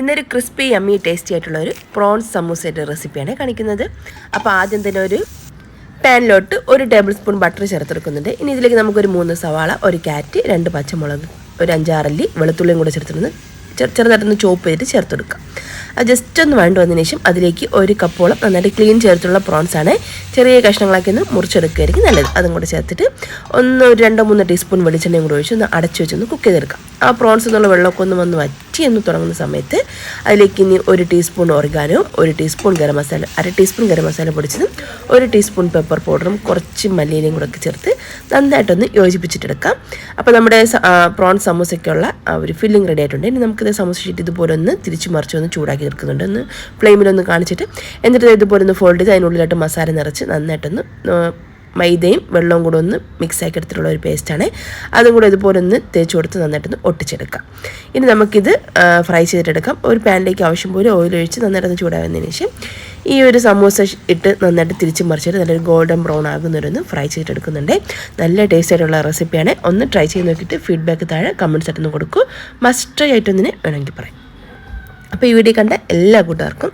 ഇന്നൊരു crispy yummy tasty ആയിട്ടുള്ള ഒരു പ്രോൺസ് സമൂസയുടെ റെസിപ്പിയാണ് കാണിക്കുന്നത്. അപ്പോൾ ആദ്യം തന്നെ ഒരു പാനിലോട്ട് ഒരു ടേബിൾ സ്പൂൺ ബട്ടർ ചേർത്തെടുക്കുന്നുണ്ട്. ഇനി ഇതിലേക്ക് നമുക്കൊരു മൂന്ന് സവാള ഒരു ക്യാറ്റ് രണ്ട് പച്ചമുളക് ഒരു അഞ്ചാറല്ലി വെളുത്തുള്ളിയും കൂടെ ചേർത്തിരുന്ന് ചെറുതായിട്ടൊന്ന് ചോപ്പ് ചെയ്തിട്ട് ചേർത്തെടുക്കാം. അത് ജസ്റ്റ് ഒന്ന് വഴണ്ട് വന്നതിന് ശേഷം അതിലേക്ക് ഒരു കപ്പോളം നന്നായിട്ട് ക്ലീൻ ചേർത്തുള്ള പ്രോൺസ് ആണ്. ചെറിയ കഷ്ണങ്ങളാക്കി ഒന്ന് മുറിച്ചെടുക്കുകയായിരിക്കും നല്ലത്. അതും കൂടെ ചേർത്തിട്ട് ഒന്ന് ഒരു രണ്ടോ മൂന്നോ ടീസ്പൂൺ വെളിച്ചെണ്ണയും കൂടെ ഒഴിച്ച് ഒന്ന് അടച്ചു വെച്ചൊന്ന് കുക്ക് ചെയ്തെടുക്കാം. ആ പ്രോൺസ് എന്നുള്ള വെള്ളമൊക്കെ ഒന്ന് വന്ന് വറ്റി എന്ന് തുടങ്ങുന്ന സമയത്ത് അതിലേക്ക് ഇനി ഒരു ടീസ്പൂൺ ഓർഗാനോ ഒരു ടീസ്പൂൺ ഗരം മസാല അര ടീസ്പൂൺ ഗരം മസാല പൊടിച്ചതും ഒരു ടീസ്പൂൺ പെപ്പർ പൗഡറും കുറച്ച് മല്ലിയിലയും കൂടെ ഒക്കെ ചേർത്ത് നന്നായിട്ടൊന്ന് യോജിപ്പിച്ചിട്ടെടുക്കാം. അപ്പോൾ നമ്മുടെ പ്രോൺ സമൂസയ്ക്കുള്ള ഒരു ഫില്ലിംഗ് റെഡി ആയിട്ടുണ്ട്. ഇനി നമുക്കിത് സമൂസ ഷീറ്റ് ഇതുപോലെ ഒന്ന് തിരിച്ചു മറിച്ച് ഒന്ന് ചൂടാക്കി എടുക്കുന്നുണ്ട് ഒന്ന് ഫ്ലെയിമിലൊന്ന് കാണിച്ചിട്ട് എന്നിട്ട് ഇത് ഇതുപോലെ ഒന്ന് ഫോൾഡ് ചെയ്ത് അതിനുള്ളിലായിട്ട് മസാല നിറച്ച് നന്നായിട്ടൊന്ന് മൈദയും വെള്ളവും കൂടെ ഒന്ന് മിക്സ് ആക്കി എടുത്തിട്ടുള്ള ഒരു പേസ്റ്റാണ് അതും കൂടെ ഇതുപോലെ ഒന്ന് തേച്ച് കൊടുത്ത് നന്നായിട്ടൊന്ന് ഒട്ടിച്ചെടുക്കാം. ഇനി നമുക്കിത് ഫ്രൈ ചെയ്തിട്ടെടുക്കാം. ഒരു പാനിലേക്ക് ആവശ്യം പോലെ ഓയിൽ ഒഴിച്ച് നന്നായിട്ടൊന്ന് ചൂടാകുന്നതിന് ശേഷം ഈ ഒരു സമൂസ ഇട്ട് നന്നായിട്ട് തിരിച്ച് മറിച്ചിട്ട് നല്ലൊരു ഗോൾഡൻ ബ്രൗൺ ആകുന്നവരൊന്ന് ഫ്രൈ ചെയ്തെടുക്കുന്നുണ്ട് നല്ല ടേസ്റ്റ് ആയിട്ടുള്ള റെസിപ്പിയാണ് ഒന്ന് ട്രൈ ചെയ്ത് നോക്കിയിട്ട് ഫീഡ്ബാക്ക് താഴെ കമൻസ് ആയിട്ടൊന്ന് കൊടുക്കൂ. മസ്റ്റ് ട്രൈ ആയിട്ടൊന്നിനെ വേണമെങ്കിൽ പറയാം. അപ്പോൾ ഈ വീഡിയോ കണ്ട എല്ലാ കൂട്ടുകാർക്കും